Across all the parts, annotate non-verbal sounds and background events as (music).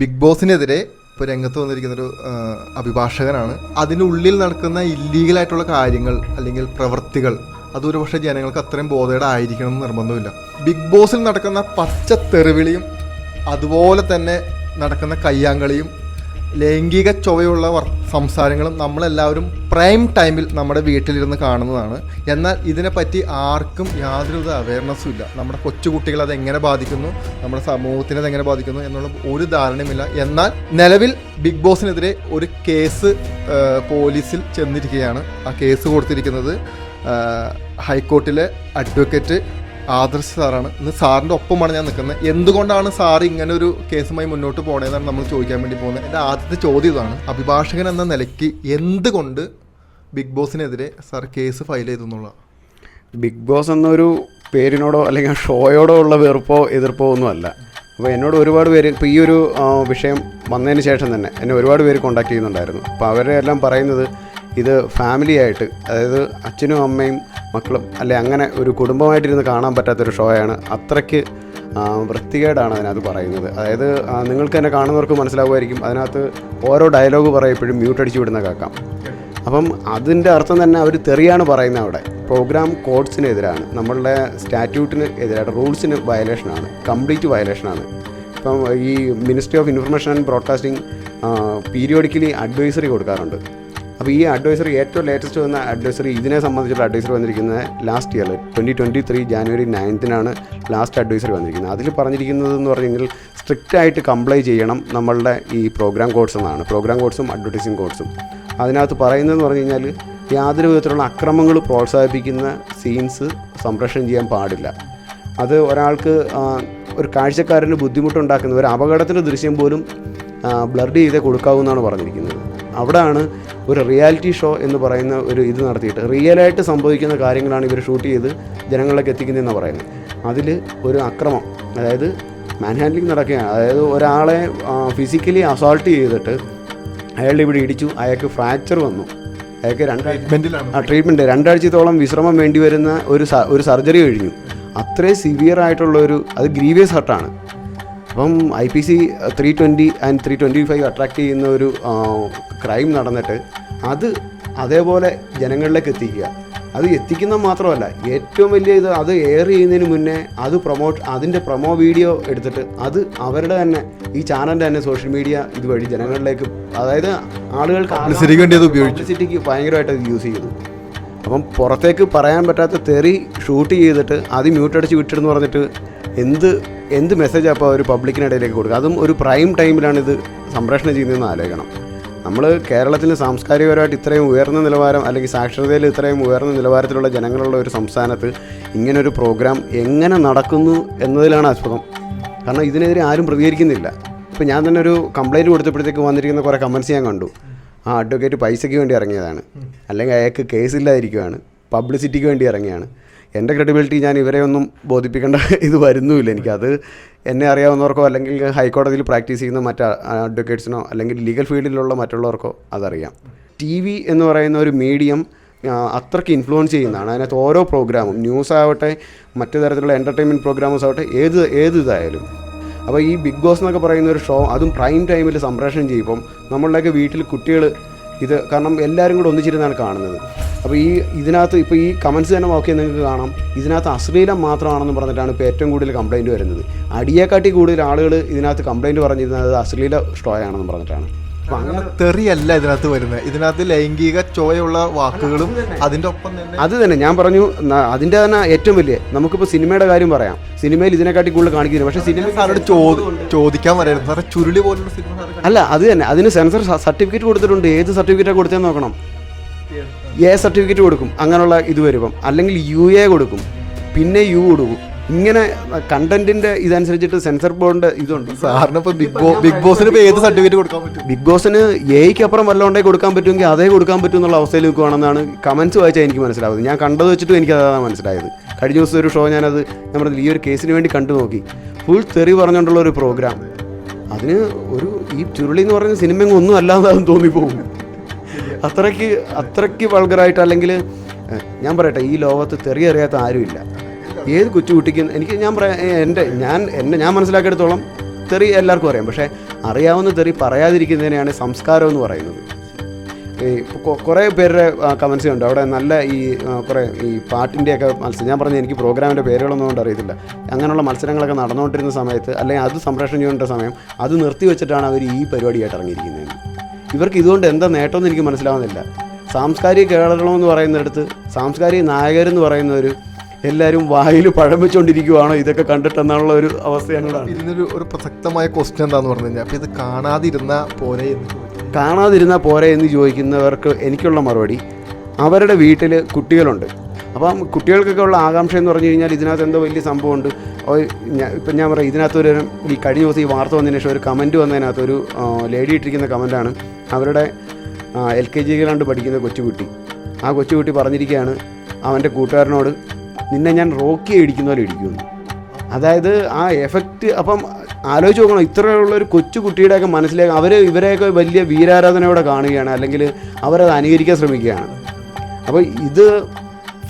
Big ബോസിനെതിരെ ഇപ്പോൾ രംഗത്ത് വന്നിരിക്കുന്നൊരു അഭിഭാഷകനാണ്. അതിനുള്ളിൽ നടക്കുന്ന ഇല്ലീഗലായിട്ടുള്ള കാര്യങ്ങൾ അല്ലെങ്കിൽ പ്രവൃത്തികൾ അതൊരു പക്ഷേ ജനങ്ങൾക്ക് അത്രയും ബോധയുടെ ആയിരിക്കണം എന്ന് നിർബന്ധമില്ല. ബിഗ് ബോസിൽ നടക്കുന്ന പച്ച തെറിവിളിയും അതുപോലെ തന്നെ നടക്കുന്ന കയ്യാങ്കളിയും ലൈംഗിക ചൊവ്വയുള്ള സംസാരങ്ങളും നമ്മളെല്ലാവരും പ്രൈം ടൈമിൽ നമ്മുടെ വീട്ടിലിരുന്ന് കാണുന്നതാണ്. എന്നാൽ ഇതിനെപ്പറ്റി ആർക്കും യാതൊരു അവയർനെസ്സും ഇല്ല. നമ്മുടെ കൊച്ചുകുട്ടികൾ അത് എങ്ങനെ ബാധിക്കുന്നു നമ്മുടെ സമൂഹത്തിനെ അത് എങ്ങനെ ബാധിക്കുന്നു എന്നുള്ള ഒരു ധാരണയുമില്ല. എന്നാൽ നിലവിൽ ബിഗ് ബോസിനെതിരെ ഒരു കേസ് പോലീസിൽ ചെന്നിരിക്കുകയാണ്. ആ കേസ് കൊടുത്തിരിക്കുന്നത് ഹൈക്കോർട്ടിലെ അഡ്വക്കേറ്റ് ആദർശ് സാറാണ്. ഇന്ന് സാറിന്റെ ഒപ്പമാണ് ഞാൻ നിൽക്കുന്നത്. എന്തുകൊണ്ടാണ് സാർ ഇങ്ങനെ ഒരു കേസുമായി മുന്നോട്ട് പോകണതെന്നാണ് നമ്മൾ ചോദിക്കാൻ വേണ്ടി പോകുന്നത്. എന്റെ ആദ്യത്തെ ചോദ്യം ഇതാണ്. അഭിഭാഷകൻ എന്ന നിലയ്ക്ക് എന്തുകൊണ്ട് ബിഗ് ബോസിനെതിരെ സാർ കേസ് ഫയൽ ചെയ്തു എന്നുള്ള? ബിഗ് ബോസ് എന്നൊരു പേരിനോടോ അല്ലെങ്കിൽ ആ ഷോയോടോ ഉള്ള വെറുപ്പോ എതിർപ്പോ ഒന്നുമല്ല അപ്പോൾ എന്നോട് ഒരുപാട് പേര് ഇപ്പോൾ ഈ ഒരു വിഷയം വന്നതിന് ശേഷം തന്നെ എന്നെ ഒരുപാട് പേര് കോണ്ടാക്ട് ചെയ്യുന്നുണ്ടായിരുന്നു. അപ്പോൾ അവരെല്ലാം പറയുന്നത് ഇത് ഫാമിലി ആയിട്ട് അതായത് അച്ഛനും അമ്മയും മക്കളും അല്ലെ അങ്ങനെ ഒരു കുടുംബമായിട്ടിരുന്ന് കാണാൻ പറ്റാത്തൊരു ഷോയാണ് അത്രയ്ക്ക് വൃത്തികേടാണ് അതിനകത്ത് പറയുന്നത്. അതായത് നിങ്ങൾക്ക് തന്നെ കാണുന്നവർക്ക് മനസ്സിലാവുമായിരിക്കും. അതിനകത്ത് ഓരോ ഡയലോഗ് പറയപ്പോഴും മ്യൂട്ട് അടിച്ചു വിടുന്ന കേൾക്കാം. അപ്പം അതിന്റെ അർത്ഥം തന്നെ അവർ തെറിയാണ് പറയുന്നത് അവിടെ. പ്രോഗ്രാം കോഡ്സിനെതിരാണ് നമ്മളുടെ സ്റ്റാറ്റ്യൂട്ടിന് എതിരായിട്ട് റൂൾസിന് വയലേഷനാണ് കംപ്ലീറ്റ് വയലേഷനാണ് ഇപ്പം ഈ ministry of information and broadcasting periodically advisory കൊടുക്കാറുണ്ട്. അപ്പോൾ ഈ അഡ്വൈസറി ഏറ്റവും ലേറ്റസ്റ്റ് വന്ന അഡ്വൈസറി ഇതിനെ സംബന്ധിച്ചുള്ള അഡ്വൈസറി വന്നിരിക്കുന്നത് last year twenty twenty three January നയൻത്തിനാണ് last advisory വന്നിരിക്കുന്നത്. അതിൽ പറഞ്ഞിരിക്കുന്നത് എന്ന് പറഞ്ഞു കഴിഞ്ഞാൽ സ്ട്രിക്റ്റ് ആയിട്ട് കംപ്ലൈ ചെയ്യണം നമ്മളുടെ ഈ പ്രോഗ്രാം കോഡ്സ് എന്നാണ്. പ്രോഗ്രാം കോഡ്സും അഡ്വർടൈസിങ് കോഡ്സും അതിനകത്ത് പറയുന്നതെന്ന് പറഞ്ഞു കഴിഞ്ഞാൽ യാതൊരു വിധത്തിലുള്ള അക്രമങ്ങൾ പ്രോത്സാഹിപ്പിക്കുന്ന സീൻസ് സംപ്രേഷണം ചെയ്യാൻ പാടില്ല. അത് ഒരാൾക്ക് ഒരു കാഴ്ചക്കാരന് ബുദ്ധിമുട്ടുണ്ടാക്കുന്ന ഒരു അപകടത്തിന്റെ ദൃശ്യം പോലും ബ്ലഡ് ചെയ്തേ കൊടുക്കാവൂ എന്നാണ് പറഞ്ഞിരിക്കുന്നത്. അവിടെയാണ് ഒരു റിയാലിറ്റി ഷോ എന്ന് പറയുന്ന ഒരു ഇത് നടത്തിയിട്ട് റിയലായിട്ട് സംഭവിക്കുന്ന കാര്യങ്ങളാണ് ഇവർ ഷൂട്ട് ചെയ്ത് ജനങ്ങളിലേക്ക് എത്തിക്കുന്നതെന്ന് പറയുന്നത്. അതിൽ ഒരു അക്രമം അതായത് മാൻ ഹാൻഡ്ലിംഗ് നടക്കുകയാണ്. അതായത് ഒരാളെ ഫിസിക്കലി അസോൾട്ട് ചെയ്തിട്ട് അയാളുടെ ഇവിടെ ഇടിച്ചു അയാൾക്ക് ഫ്രാക്ചർ വന്നു. അയാൾക്ക് രണ്ടാഴ്ച ട്രീറ്റ്മെന്റ് രണ്ടാഴ്ചത്തോളം വിശ്രമം വേണ്ടി വരുന്ന ഒരു ഒരു സർജറി കഴിഞ്ഞു. അത്രയും സിവിയർ ആയിട്ടുള്ള ഒരു അത് ഗ്രീവിയസ് ഹർട്ടാണ് അപ്പം I P C three twenty and three twenty five attract ചെയ്യുന്ന ഒരു ക്രൈം നടന്നിട്ട് അത് അതേപോലെ ജനങ്ങളിലേക്ക് എത്തിക്കുക അത് എത്തിക്കുന്ന മാത്രമല്ല ഏറ്റവും വലിയ ഇത് അത് എയർ ചെയ്യുന്നതിന് മുന്നേ അത് പ്രൊമോട്ട് അതിന്റെ പ്രൊമോ വീഡിയോ എടുത്തിട്ട് അത് അവരുടെ തന്നെ ഈ ചാനലിന്റെ തന്നെ സോഷ്യൽ മീഡിയ ഇതുവഴി ജനങ്ങളിലേക്ക് അതായത് ആളുകൾക്ക്. പബ്ലിസിറ്റിക്ക് ഭയങ്കരമായിട്ട് അത് യൂസ് ചെയ്യുന്നു അപ്പം പുറത്തേക്ക് പറയാൻ പറ്റാത്ത തെറി ഷൂട്ട് ചെയ്തിട്ട് അത് മ്യൂട്ട് അടിച്ച് വിട്ടിടുന്ന് പറഞ്ഞിട്ട് എന്ത് എന്ത് മെസ്സേജ് അപ്പോൾ ഒരു പബ്ലിക്കിനിടയിലേക്ക് കൊടുക്കുക? അതും ഒരു പ്രൈം ടൈമിലാണ് ഇത് സംപ്രേഷണം ചെയ്യുന്നതെന്ന് ആലോചിക്കണം. നമ്മൾ കേരളത്തിൽ സാംസ്കാരികപരമായിട്ട് ഇത്രയും ഉയർന്ന നിലവാരം അല്ലെങ്കിൽ സാക്ഷരതയിൽ ഇത്രയും ഉയർന്ന നിലവാരത്തിലുള്ള ജനങ്ങളുള്ള ഒരു സംസ്ഥാനത്ത് ഇങ്ങനൊരു പ്രോഗ്രാം എങ്ങനെ നടക്കുന്നു എന്നതിലാണ് അത്ഭുതം. കാരണം ഇതിനെതിരെ ആരും പ്രതികരിക്കുന്നില്ല. ഇപ്പോൾ ഞാൻ തന്നെ ഒരു കംപ്ലൈന്റ് കൊടുത്തപ്പോഴത്തേക്ക് വന്നിരിക്കുന്ന കുറേ കമൻസ് ഞാൻ കണ്ടു. ആ അഡ്വക്കേറ്റ് പൈസയ്ക്ക് വേണ്ടി ഇറങ്ങിയതാണ്. അല്ലെങ്കിൽ അയാൾക്ക് കേസില്ലാതിരിക്കുകയാണ് പബ്ലിസിറ്റിക്ക് വേണ്ടി ഇറങ്ങിയാണ്. എന്റെ ക്രെഡിബിലിറ്റി ഞാൻ ഇവരെ ഒന്നും ബോധിപ്പിക്കേണ്ട (laughs) ഇത് വരുന്നുമില്ല. എനിക്കത് എന്നെ അറിയാവുന്നവർക്കോ അല്ലെങ്കിൽ ഹൈക്കോടതിയിൽ പ്രാക്ടീസ് ചെയ്യുന്ന മറ്റ് അഡ്വക്കേറ്റ്സിനോ അല്ലെങ്കിൽ ലീഗൽ ഫീൽഡിലുള്ള മറ്റുള്ളവർക്കോ അതറിയാം. ടി വി എന്ന് പറയുന്ന ഒരു മീഡിയം അത്രയ്ക്ക് ഇൻഫ്ലുവൻസ് ചെയ്യുന്നതാണ്. അതിനകത്ത് ഓരോ പ്രോഗ്രാമും ന്യൂസ് ആവട്ടെ മറ്റു തരത്തിലുള്ള എന്റർടൈൻമെന്റ് പ്രോഗ്രാംസ് ആവട്ടെ ഏത് ഏത് ഇതായാലും. അപ്പോൾ ഈ ബിഗ് ബോസ് എന്നൊക്കെ പറയുന്ന ഒരു ഷോ അതും പ്രൈം ടൈമിൽ സംപ്രേഷണം ചെയ്യുമ്പം നമ്മളുടെയൊക്കെ വീട്ടിൽ കുട്ടികൾ ഇത് കാരണം എല്ലാവരും കൂടെ ഒന്നിച്ചിരുന്നാണ് കാണുന്നത്. അപ്പോൾ ഈ ഇതിനകത്ത് ഇപ്പോൾ ഈ കമൻസ് തന്നെ നോക്കിയാൽ നിങ്ങൾക്ക് കാണാം. ഇതിനകത്ത് അശ്ലീലം മാത്രമാണെന്ന് പറഞ്ഞിട്ടാണ് ഇപ്പോൾ ഏറ്റവും കൂടുതൽ കംപ്ലൈന്റ് വരുന്നത്. അടിയെക്കാട്ടി കൂടുതൽ ആളുകൾ ഇതിനകത്ത് കംപ്ലൈന്റ് പറഞ്ഞിരുന്നത് അശ്ലീല സ്റ്റോയാണെന്ന് പറഞ്ഞിട്ടാണ്. അങ്ങനെ തെറിയല്ല ഇതിനകത്ത് വരുന്നത്. ഇതിനകത്ത് ലൈംഗിക ചോയുള്ള വാക്കുകളും അതിന്റെ ഒപ്പം തന്നെ അത് തന്നെ. ഞാൻ പറഞ്ഞു അതിന്റെ തന്നെ ഏറ്റവും വലിയ നമുക്കിപ്പോൾ സിനിമയുടെ കാര്യം പറയാം. സിനിമയിൽ ഇതിനെക്കാട്ടി കൂടുതൽ കാണിക്കുന്നു പക്ഷേ സിനിമ സാറോട് ചോദി ചോദിക്കാൻ വരായിരുന്നു സാറേ ചുരുളി പോലുള്ള സിനിമ അല്ല അത് തന്നെ. അതിന് സെൻസർ സർട്ടിഫിക്കറ്റ് കൊടുത്തിട്ടുണ്ട്. ഏത് സർട്ടിഫിക്കറ്റാണ് കൊടുത്തതെന്ന് നോക്കണം. എ സർട്ടിഫിക്കറ്റ് കൊടുക്കും. അങ്ങനെയുള്ള ഇത് വരുമ്പം. അല്ലെങ്കിൽ യു എ കൊടുക്കും. പിന്നെ യു കൊടുക്കും. ഇങ്ങനെ കണ്ടന്റിന്റെ ഇതനുസരിച്ചിട്ട് സെൻസർ ബോർഡിന്റെ ഇതുണ്ട്. സാറിന് ഇപ്പൊ ബിഗ് ബോ ബിഗ് ബോസിന് ഇപ്പൊ ഏത് സർട്ടിഫിക്കറ്റ് കൊടുക്കാൻ പറ്റും? ബിഗ് ബോസിന് എയ്ക്ക് അപ്പുറം വല്ല ഉണ്ടെങ്കിൽ കൊടുക്കാൻ പറ്റുമെങ്കിൽ അതേ കൊടുക്കാൻ പറ്റും എന്നുള്ള അവസ്ഥയിൽ നിൽക്കുകയാണെന്നാണ് കമന്റ്സ് വായിച്ചാൽ എനിക്ക് മനസ്സിലാവുന്നത്. ഞാൻ കണ്ടത് വെച്ചിട്ടും എനിക്ക് അതാണ് മനസ്സിലായത്. കഴിഞ്ഞ ദിവസം ഒരു ഷോ ഞാനത് ഞാൻ പറഞ്ഞില്ല ഈ ഒരു കേസിന് വേണ്ടി കണ്ടു നോക്കി. ഫുൾ തെറി പറഞ്ഞുകൊണ്ടുള്ള ഒരു പ്രോഗ്രാം അതിന് ഒരു ഈ ചുരുളി എന്ന് പറയുന്ന സിനിമ ഒന്നും അല്ലാതാകും തോന്നിപ്പോകും. അത്രയ്ക്ക് അത്രയ്ക്ക് വൾഗറായിട്ട് അല്ലെങ്കിൽ ഞാൻ പറയട്ടെ ഈ ലോകത്ത് തെറി അറിയാത്ത ആരുമില്ല. ഏത് കൊച്ചുകുട്ടിക്കും എനിക്ക് ഞാൻ പറയാം എന്റെ ഞാൻ എന്നെ ഞാൻ മനസ്സിലാക്കിയെടുത്തോളം തെറി എല്ലാവർക്കും അറിയാം. പക്ഷേ അറിയാവുന്ന തെറി പറയാതിരിക്കുന്നതിനെയാണ് സംസ്കാരം എന്ന് പറയുന്നത്. ഈ കുറേ പേരുടെ കമൻസ് ഉണ്ട്. അവിടെ നല്ല ഈ കുറേ ഈ പാട്ടിന്റെയൊക്കെ മത്സരം. ഞാൻ പറഞ്ഞു എനിക്ക് പ്രോഗ്രാമിന്റെ പേരുകളൊന്നും കൊണ്ട് അറിയത്തില്ല. അങ്ങനെയുള്ള മത്സരങ്ങളൊക്കെ നടന്നുകൊണ്ടിരുന്ന സമയത്ത് അല്ലെങ്കിൽ അത് സംപ്രേഷണം ചെയ്യേണ്ട സമയം അത് നിർത്തി വെച്ചിട്ടാണ് അവർ ഈ പരിപാടിയായിട്ട് ഇറങ്ങിയിരിക്കുന്നത്. ഇവർക്ക് ഇതുകൊണ്ട് എന്താ നേട്ടമെന്ന് എനിക്ക് മനസ്സിലാവുന്നില്ല. സാംസ്കാരിക കേരളമെന്ന് പറയുന്നിടത്ത് സാംസ്കാരിക നായകരെന്ന് പറയുന്നവർ എല്ലാവരും വായിൽ പഴം വെച്ചുകൊണ്ടിരിക്കുവാണോ ഇതൊക്കെ കണ്ടിട്ടെന്നുള്ള ഒരു അവസ്ഥയാണ് ഇതിനൊരു ഒരു പ്രസക്തമായ ക്വസ്റ്റ്യൻ എന്താന്ന് പറഞ്ഞു കഴിഞ്ഞാൽ അപ്പോൾ ഇത് കാണാതിരുന്ന പോരെ എന്ന് കാണാതിരുന്ന പോരെ എന്ന് ചോദിക്കുന്നവർക്ക് എനിക്കുള്ള മറുപടി അവരുടെ വീട്ടിൽ കുട്ടികളുണ്ട്. അപ്പം കുട്ടികൾക്കൊക്കെ ഉള്ള ആകാംക്ഷ എന്ന് പറഞ്ഞു കഴിഞ്ഞാൽ ഇതിനകത്ത് എന്തോ വലിയ സംഭവമുണ്ട്. ഇപ്പം ഞാൻ പറയാം ഇതിനകത്ത് ഒരു ഈ കഴിഞ്ഞ ദിവസം ഈ വാർത്ത വന്നതിന് ശേഷം ഒരു കമന്റ് വന്നതിനകത്ത് ഒരു ലേഡി ഇട്ടിരിക്കുന്ന കമന്റാണ് അവരുടെ എൽ കെ ജിയിലാണ്ട് പഠിക്കുന്ന കൊച്ചുകുട്ടി. ആ കൊച്ചുകുട്ടി പറഞ്ഞിരിക്കുകയാണ് അവന്റെ കൂട്ടുകാരനോട് നിന്നെ ഞാൻ റോക്കി ഇടിക്കുന്ന പോലെ ഇടിക്കുമെന്ന്. അതായത് ആ എഫക്റ്റ് അപ്പം ആലോചിച്ച് നോക്കണം ഇത്രയുള്ള ഒരു കൊച്ചു കുട്ടിയുടെയൊക്കെ മനസ്സിലേക്ക് അവർ ഇവരെയൊക്കെ വലിയ വീരാരാധനയോടെ കാണുകയാണ് അല്ലെങ്കിൽ അവരത് അനുകരിക്കാൻ ശ്രമിക്കുകയാണ്. അപ്പോൾ ഇത്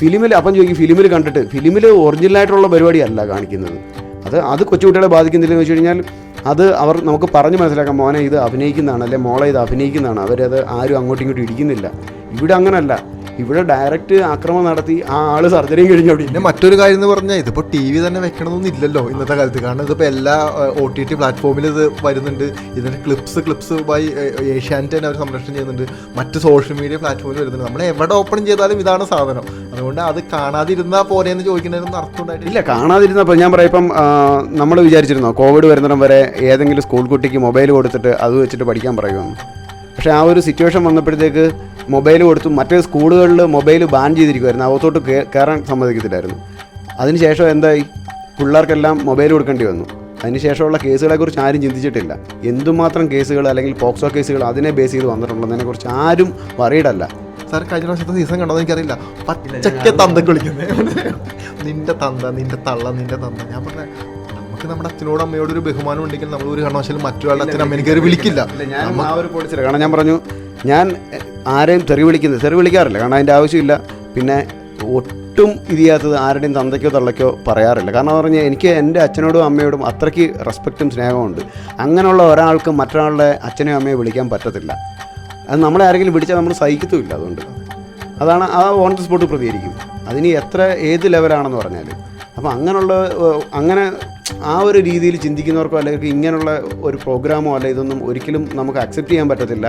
ഫിലിമിൽ അപ്പം ചോദിക്കും ഫിലിമിൽ കണ്ടിട്ട് ഫിലിമിൽ ഒറിജിനലായിട്ടുള്ള പരിപാടിയല്ല കാണിക്കുന്നത്. അത് അത് കൊച്ചുകുട്ടികളെ ബാധിക്കുന്നില്ലെന്ന് വെച്ച് കഴിഞ്ഞാൽ അത് അവർ നമുക്ക് പറഞ്ഞ് മനസ്സിലാക്കാം മോനെ ഇത് അഭിനയിക്കുന്നതാണ് അല്ലെ മോളെ ഇത് അഭിനയിക്കുന്നതാണ് അവരത് ആരും അങ്ങോട്ടും ഇങ്ങോട്ടും ഇടിക്കുന്നില്ല. ഇവിടെ അങ്ങനല്ല. ഇവിടെ ഡയറക്റ്റ് ആക്രമണം നടത്തി ആ ആൾ സർജറി കഴിഞ്ഞു അവിടെ. പിന്നെ മറ്റൊരു കാര്യം എന്ന് പറഞ്ഞാൽ ഇതിപ്പോൾ ടി വി തന്നെ വെക്കണമെന്നൊന്നും ഇല്ലല്ലോ ഇന്നത്തെ കാലത്ത്. കാരണം ഇതിപ്പോൾ എല്ലാ ഒ ടി ടി പ്ലാറ്റ്ഫോമിൽ ഇത് വരുന്നുണ്ട്. ഇതിന്റെ ക്ലിപ്സ് ക്ലിപ്സ് ബൈ ഏഷ്യാനെറ്റ് തന്നെ അവർ സംരക്ഷണം ചെയ്യുന്നുണ്ട്. മറ്റ് സോഷ്യൽ മീഡിയ പ്ലാറ്റ്ഫോമിൽ വരുന്നുണ്ട്. നമ്മൾ എവിടെ ഓപ്പൺ ചെയ്താലും ഇതാണ് സാധനം. അതുകൊണ്ട് അത് കാണാതിരുന്നാൽ പോരെ എന്ന് ചോദിക്കുന്നതിനൊന്നും അർത്ഥം ഉണ്ടായിട്ടില്ല. ഇല്ല കാണാതിരുന്നപ്പോൾ ഞാൻ പറയാം ഇപ്പം നമ്മൾ വിചാരിച്ചിരുന്നോ കോവിഡ് വരുന്നിടം വരെ ഏതെങ്കിലും സ്കൂൾ കുട്ടിക്ക് മൊബൈൽ കൊടുത്തിട്ട് അത് വെച്ചിട്ട് പഠിക്കാൻ പറയുമെന്ന് പക്ഷേ ആ ഒരു സിറ്റുവേഷൻ വന്നപ്പോഴത്തേക്ക് മൊബൈൽ കൊടുത്തു മറ്റേ സ്കൂളുകളിൽ മൊബൈൽ ബാൻ ചെയ്തിരിക്കുമായിരുന്നു അകത്തോട്ട് കയറാൻ സമ്മതിക്കത്തില്ലായിരുന്നു. അതിനുശേഷം എന്തായി? പിള്ളേർക്കെല്ലാം മൊബൈൽ കൊടുക്കേണ്ടി വന്നു. അതിനുശേഷമുള്ള കേസുകളെക്കുറിച്ച് ആരും ചിന്തിച്ചിട്ടില്ല. എന്തുമാത്രം കേസുകൾ അല്ലെങ്കിൽ പോക്സോ കേസുകൾ അതിനെ ബേസ് ചെയ്ത് വന്നിട്ടുള്ളതിനെക്കുറിച്ച് ആരും വറീഡല്ല സാർ കഴിഞ്ഞ പ്രാവശ്യത്തെ സീസൺ കണ്ടോ എനിക്കറിയില്ല. പച്ചയ്ക്ക് തന്തക്ക് വിളിക്കുന്നത് നിന്റെ തന്ത നിന്റെ തള്ള നിന്റെ തന്ത. ഞാൻ പറഞ്ഞ നമുക്ക് നമ്മുടെ അച്ഛനോട് അമ്മയോട് ഒരു ബഹുമാനം ഉണ്ടെങ്കിൽ നമ്മൾ ഒരു കാരണവശാലും മറ്റൊരാളുടെ അച്ഛനും അമ്മേനെ കയറി വിളിക്കില്ല. ഞാൻ ആ ഒരു പോളിസില്ല കാരണം ഞാൻ പറഞ്ഞു ഞാൻ ആരെയും തെറി വിളിക്കുന്നത് തെറി വിളിക്കാറില്ല. കാരണം അതിന്റെ ആവശ്യമില്ല. പിന്നെ ഒട്ടും ഇത് ചെയ്യാത്തത് ആരുടെയും തന്തയ്ക്കോ തള്ളയ്ക്കോ പറയാറില്ല. കാരണം പറഞ്ഞാൽ എനിക്ക് എന്റെ അച്ഛനോടും അമ്മയോടും അത്രയ്ക്ക് റെസ്പെക്റ്റും സ്നേഹമുണ്ട് അങ്ങനെയുള്ള ഒരാൾക്ക് മറ്റൊരാളുടെ അച്ഛനെയും അമ്മയെ വിളിക്കാൻ പറ്റത്തില്ല. അത് നമ്മളെ ആരെങ്കിലും വിളിച്ചാൽ നമ്മൾ സഹിക്കത്തുമില്ല അതുകൊണ്ട്. അതാണ് ആ ഓൺ ദി സ്പോട്ട് പ്രതികരിക്കും അതിന് എത്ര ഏത് ലെവലാണെന്ന് പറഞ്ഞാൽ അപ്പോൾ അങ്ങനെയുള്ള അങ്ങനെ ആ ഒരു രീതിയിൽ ചിന്തിക്കുന്നവർക്കോ അല്ലെങ്കിൽ ഇങ്ങനെയുള്ള ഒരു പ്രോഗ്രാമോ അല്ല ഇതൊന്നും ഒരിക്കലും നമുക്ക് അക്സെപ്റ്റ് ചെയ്യാൻ പറ്റത്തില്ല.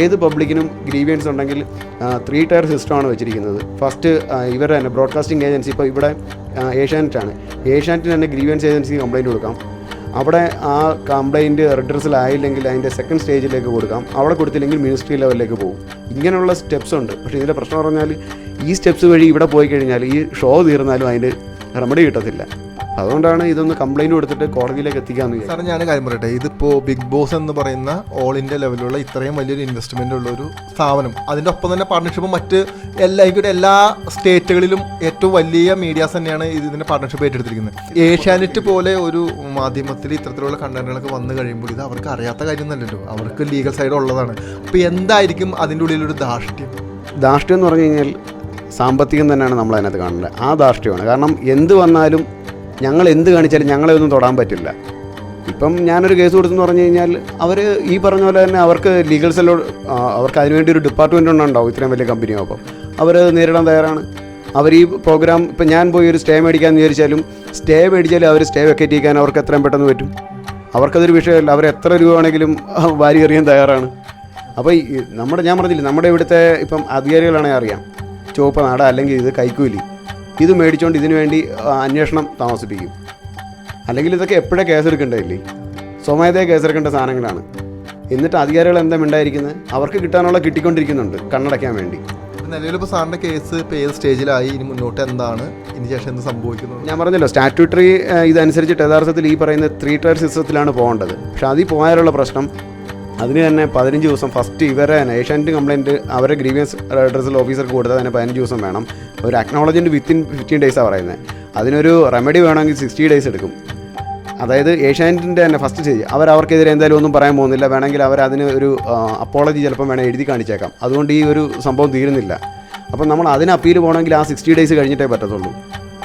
ഏത് പബ്ലിക്കിനും ഗ്രീവിയൻസ് ഉണ്ടെങ്കിൽ ത്രീ ടയർ സിസ്റ്റമാണ് വെച്ചിരിക്കുന്നത്. ഫസ്റ്റ് ഇവരുടെ തന്നെ ബ്രോഡ്കാസ്റ്റിംഗ് ഏജൻസി ഇപ്പോൾ ഇവിടെ ഏഷ്യാനെറ്റാണ് ഏഷ്യാനെറ്റിന് തന്നെ ഗ്രീവിയൻസ് ഏജൻസി കംപ്ലയിന്റ് കൊടുക്കാം. അവിടെ ആ കംപ്ലയിന്റ് റിഡ്രസൽ ആയില്ലെങ്കിൽ അതിന്റെ സെക്കൻഡ് സ്റ്റേജിലേക്ക് കൊടുക്കാം. അവിടെ കൊടുത്തില്ലെങ്കിൽ മിനിസ്ട്രി ലെവലിലേക്ക് പോകും. ഇങ്ങനെയുള്ള സ്റ്റെപ്സ് ഉണ്ട്. പക്ഷേ ഇതിന്റെ പ്രശ്നം പറഞ്ഞാൽ ഈ സ്റ്റെപ്സ് വഴി ഇവിടെ പോയി കഴിഞ്ഞാൽ ഈ ഷോ തീർന്നാലും അതിന്റെ റെമഡി കിട്ടത്തില്ല. അതുകൊണ്ടാണ് ഇതൊന്ന് കംപ്ലൈന്റ് കൊടുത്തിട്ട് കോടതിയിലേക്ക് എത്തിക്കാന്ന് സാറേ ഞാൻ കാര്യം പറയട്ടെ. ഇതിപ്പോ ബിഗ് ബോസ് എന്ന് പറയുന്ന ഓൾ ഇന്ത്യ ലെവലിലുള്ള ഇത്രയും വലിയൊരു ഇൻവെസ്റ്റ്മെന്റ് ഉള്ള ഒരു സ്ഥാപനം അതിന്റെ ഒപ്പം തന്നെ പാർട്ണർഷിപ്പ് മറ്റ് എല്ലാ എനിക്കൊരു എല്ലാ സ്റ്റേറ്റുകളിലും ഏറ്റവും വലിയ മീഡിയാസ് തന്നെയാണ് ഇത് ഇതിന്റെ പാർട്ണർഷിപ്പ് ഏറ്റെടുത്തിരിക്കുന്നത്. ഏഷ്യാനെറ്റ് പോലെ ഒരു മാധ്യമത്തിൽ ഇത്തരത്തിലുള്ള കണ്ടന്റുകളൊക്കെ വന്നു കഴിയുമ്പോൾ ഇത് അവർക്ക് അറിയാത്ത കാര്യമൊന്നുമല്ലല്ലോ അവർക്ക് ലീഗൽ സൈഡ് ഉള്ളതാണ്. അപ്പോൾ എന്തായിരിക്കും അതിന്റെ ഉള്ളിലൊരു ധാർഷ്ട്യം? ധാർഷ്ട്യം എന്ന് പറഞ്ഞു കഴിഞ്ഞാൽ സാമ്പത്തികം തന്നെയാണ് നമ്മൾ അതിനകത്ത് കാണുന്നത് ആ ധാർഷ്ട്യമാണ്. കാരണം എന്ത് വന്നാലും ഞങ്ങൾ എന്ത് കാണിച്ചാലും ഞങ്ങളെ ഒന്നും തൊടാൻ പറ്റില്ല. ഇപ്പം ഞാനൊരു കേസ് കൊടുത്തെന്ന് പറഞ്ഞു കഴിഞ്ഞാൽ അവർ ഈ പറഞ്ഞ പോലെ തന്നെ അവർക്ക് ലീഗൽ സെല്ലോ അവർക്ക് അതിനുവേണ്ടി ഒരു ഡിപ്പാർട്ട്മെന്റ് ഉണ്ടാവും. ഇത്രയും വലിയ കമ്പനിയോ അപ്പം അവർ നേരിടാൻ തയ്യാറാണ്. അവർ ഈ പ്രോഗ്രാം ഇപ്പം ഞാൻ പോയി ഒരു സ്റ്റേ മേടിക്കാമെന്ന് വിചാരിച്ചാലും സ്റ്റേ മേടിച്ചാലും അവർ സ്റ്റേ വെക്കേറ്റ് ചെയ്യാൻ അവർക്ക് എത്രയും പെട്ടെന്ന് പറ്റും. അവർക്കതൊരു വിഷയമല്ല. അവർ എത്ര രൂപ വേണമെങ്കിലും ആ, (laughs) വാരി എറിയാൻ തയ്യാറാണ്. അപ്പോൾ നമ്മുടെ ഞാൻ പറഞ്ഞില്ലേ നമ്മുടെ ഇവിടുത്തെ ഇപ്പം അധികാരികളാണെങ്കിൽ അറിയാം. ചുവപ്പ് നാട അല്ലെങ്കിൽ ഇത് കൈക്കൂലി. ഇത് മേടിച്ചുകൊണ്ട് ഇതിനു വേണ്ടി അന്വേഷണം താമസിപ്പിക്കും. അല്ലെങ്കിൽ ഇതൊക്കെ എപ്പോഴേ കേസെടുക്കേണ്ടതില്ലേ? സ്വമേധയെ കേസെടുക്കേണ്ട സാധനങ്ങളാണ്. എന്നിട്ട് അധികാരികൾ എന്താ ഉണ്ടായിരിക്കുന്നത് അവർക്ക് കിട്ടാനുള്ള കിട്ടിക്കൊണ്ടിരിക്കുന്നുണ്ട് കണ്ണടയ്ക്കാൻ വേണ്ടി. നിലവിലിപ്പോൾ സാറിന്റെ കേസ് ഇപ്പോൾ ഏത് സ്റ്റേജിലായി? ഇനി മുന്നോട്ട് എന്താണ്? ഇനി ശേഷം എന്ത് സംഭവിക്കുന്നത്? ഞാൻ പറഞ്ഞല്ലോ സ്റ്റാറ്റ്യൂട്ടറി ഇതനുസരിച്ചിട്ട് യഥാർത്ഥത്തിൽ ഈ പറയുന്ന ത്രീ ടയർ സിസ്റ്റത്തിലാണ് പോകേണ്ടത്. പക്ഷെ അതിൽ പോയാലുള്ള പ്രശ്നം അതിന് തന്നെ പതിനഞ്ച് ദിവസം ഫസ്റ്റ് ഇവരെ ഏഷ്യാനെറ്റ് കംപ്ലയിന്റ് അവരെ ഗ്രീവിയൻസ് അഡ്രസ്സിൽ ഓഫീസർക്ക് കൊടുത്താൽ തന്നെ പതിനഞ്ച് ദിവസം വേണം. ഒരു അക്നോളജിന്റെ വിത്തിൻ ഫിഫ്റ്റീൻ ഡേയ്സാണ് പറയുന്നത് അതിനൊരു റെമഡി വേണമെങ്കിൽ സിക്സ്റ്റി ഡേയ്സ് എടുക്കും. അതായത് ഏഷ്യാനെറ്റിന്റെ തന്നെ ഫസ്റ്റ് സ്റ്റേജ് അവർ അവർക്കെതിരെ എന്തായാലും ഒന്നും പറയാൻ പോകുന്നില്ല. വേണമെങ്കിൽ അവർ അതിന് ഒരു അപ്പോളജി ചിലപ്പം വേണേൽ എഴുതി കാണിച്ചേക്കാം. അതുകൊണ്ട് ഈ ഒരു സംഭവം തീരുന്നില്ല. അപ്പം നമ്മൾ അതിന് അപ്പീൽ പോകണമെങ്കിൽ ആ സിക്സ്റ്റി ഡേയ്സ് കഴിഞ്ഞിട്ടേ പറ്റത്തുള്ളൂ.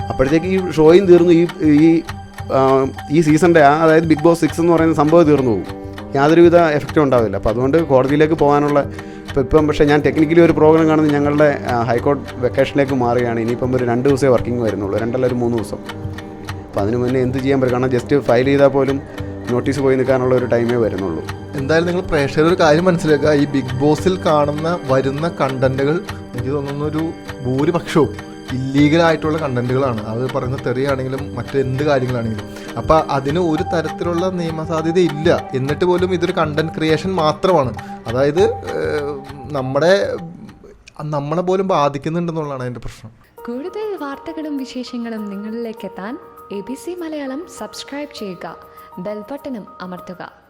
അപ്പോഴത്തേക്ക് ഈ ഷോയും തീർന്നു. ഈ ഈ സീസണിന്റെ ആ അതായത് ബിഗ് ബോസ് സിക്സ് എന്ന് പറയുന്ന സംഭവം തീർന്നു പോകും. യാതൊരുവിധ എഫക്റ്റും ഉണ്ടാവില്ല. അപ്പോൾ അതുകൊണ്ട് കോടതിയിലേക്ക് പോകാനുള്ള ഇപ്പോൾ ഇപ്പം പക്ഷേ ഞാൻ ടെക്നിക്കലി ഒരു പ്രോഗ്രാം കാണുന്നത് ഞങ്ങളുടെ ഹൈക്കോർട്ട് വെക്കേഷനിലേക്ക് മാറുകയാണ്. ഇനിയിപ്പം ഒരു രണ്ട് ദിവസമേ വർക്കിംഗ് വരുന്നുള്ളൂ. രണ്ടല്ല ഒരു മൂന്ന് ദിവസം. അപ്പോൾ അതിന് മുന്നേ എന്ത് ചെയ്യാൻ പറ്റും? കാരണം ജസ്റ്റ് ഫയൽ ചെയ്താൽ പോലും നോട്ടീസ് പോയി നിൽക്കാനുള്ള ഒരു ടൈമേ വരുന്നുള്ളൂ. എന്തായാലും നിങ്ങൾ പ്രേക്ഷകർ ഒരു കാര്യം മനസ്സിലാക്കുക. ഈ ബിഗ് ബോസിൽ കാണുന്ന വരുന്ന കണ്ടന്റുകൾ എനിക്ക് തോന്നുന്ന ഒരു ഭൂരിപക്ഷവും ഇല്ലീഗൽ ആയിട്ടുള്ള കണ്ടന്റുകളാണ് അത് പറയുന്ന തെറിയാണെങ്കിലും മറ്റെന്ത് കാര്യങ്ങളാണെങ്കിലും. അപ്പോൾ അതിന് ഒരു തരത്തിലുള്ള നിയമസാധ്യത ഇല്ല. എന്നിട്ട് പോലും ഇതൊരു കണ്ടന്റ് ക്രിയേഷൻ മാത്രമാണ്. അതായത് നമ്മുടെ നമ്മളെ പോലും ബാധിക്കുന്നുണ്ടെന്നുള്ളതാണ് അതിന്റെ പ്രശ്നം. കൂടുതൽ വാർത്തകളും വിശേഷങ്ങളും നിങ്ങളിലേക്ക് എത്താൻ A B C Malayalam subscribe ചെയ്യുക. ബെൽബട്ടനും അമർത്തുക.